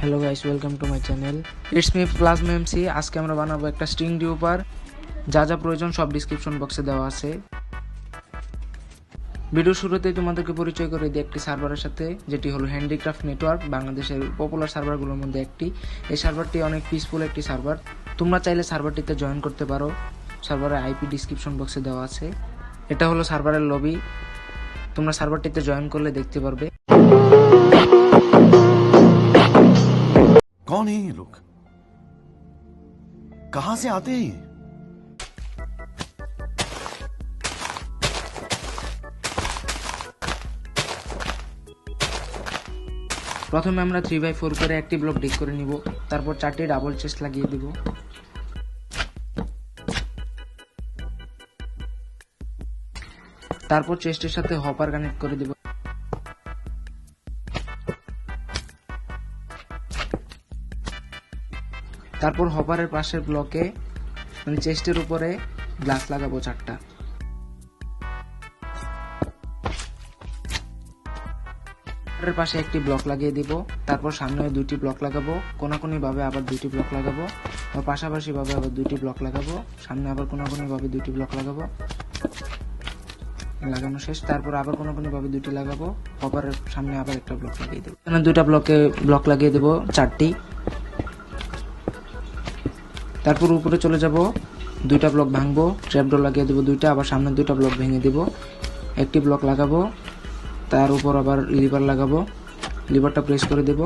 Hello guys welcome to my channel it's me plasma MC আজকে আমরা বানাবো একটা স্ট্রিং ডিউপার যা যা প্রয়োজন সব ডিসক্রিপশন বক্সে দেওয়া আছে। ভিডিও শুরুতেই তোমাদেরকে পরিচয় করে দিই একটি সার্ভারের সাথে, যেটি হলো হ্যান্ডিক্রাফট নেটওয়ার্ক বাংলাদেশের পপুলার সার্ভারগুলোর মধ্যে একটি। এই সার্ভারটি অনেক পিসফুল একটি সার্ভার। তোমরা চাইলে সার্ভারটিতে জয়েন করতে পারো। সার্ভারের আইপি ডিসক্রিপশন বক্সে দেওয়া আছে। এটা হলো সার্ভারের লবি তোমরা সার্ভারটিতে জয়েন করলে দেখতে পারবে। कौन है ये लोग कहां से आते हैं ये প্রথমে আমরা থ্রি বাই ফোর করে একটি ব্লক ডিক করে নিব তারপর চারটি ডাবল চেস্ট লাগিয়ে দিব তারপর চেস্টের সাথে হপার কানেক্ট করে দিব তারপর হপারের পাশের ব্লকে মানে চেস্টের উপরে গ্লাস লাগাবো চারটা। পাশে একটি ব্লক লাগিয়ে দিব, তারপর সামনে দুইটি ব্লক লাগাবো কোনাকুনি ভাবে আবার দুইটি ব্লক লাগাবো পাশাপাশি ভাবে আবার দুইটি ব্লক লাগাবো, সামনে আবার কোনাকুনি ভাবে দুইটি ব্লক লাগাবো। লাগানো শেষ, তারপর আবার কোনাকুনি ভাবে দুইটি লাগাবো, হপারের সামনে আবার একটা ব্লক লাগিয়ে দেবো। এখানে দুইটা ব্লকে ব্লক লাগিয়ে দেবো, চারটি। তারপর উপরে চলে যাব, দুইটা ব্লক ভাঙবো ট্র্যাপডোর লাগিয়ে দেবো দুইটা, আবার সামনে দুইটা ব্লক ভেঙে দিব। একটি ব্লক লাগাবো, তার উপর আবার লিভার লাগাবো লিভারটা প্রেস করে দেব।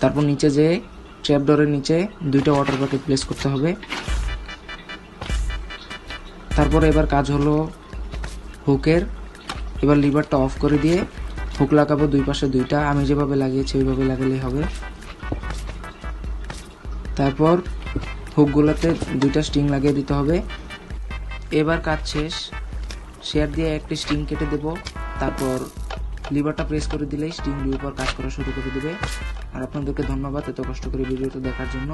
তারপর নিচে যে ট্র্যাপডোরের নিচে দুইটা ওয়াটার বাকেট প্লেস করতে হবে। তারপর এবার কাজ হলো হুকের, এবার লিভারটা অফ করে দিয়ে হুক লাগাবো দুই পাশে দুইটা। আমি যেভাবে লাগিয়েছি, ওইভাবে লাগালেই হবে। তারপর হুকগুলোতে দুইটা স্টিং লাগিয়ে দিতে হবে। এবার কাজ শেষ। শেয়ার দিয়ে একটি স্টিং কেটে দেব। তারপর লিভারটা প্রেস করে দিলেই স্টিং উপর কাজ করা শুরু করে দেবে। আর আপনাদেরকে ধন্যবাদ এত কষ্ট করে ভিডিওটা দেখার জন্য।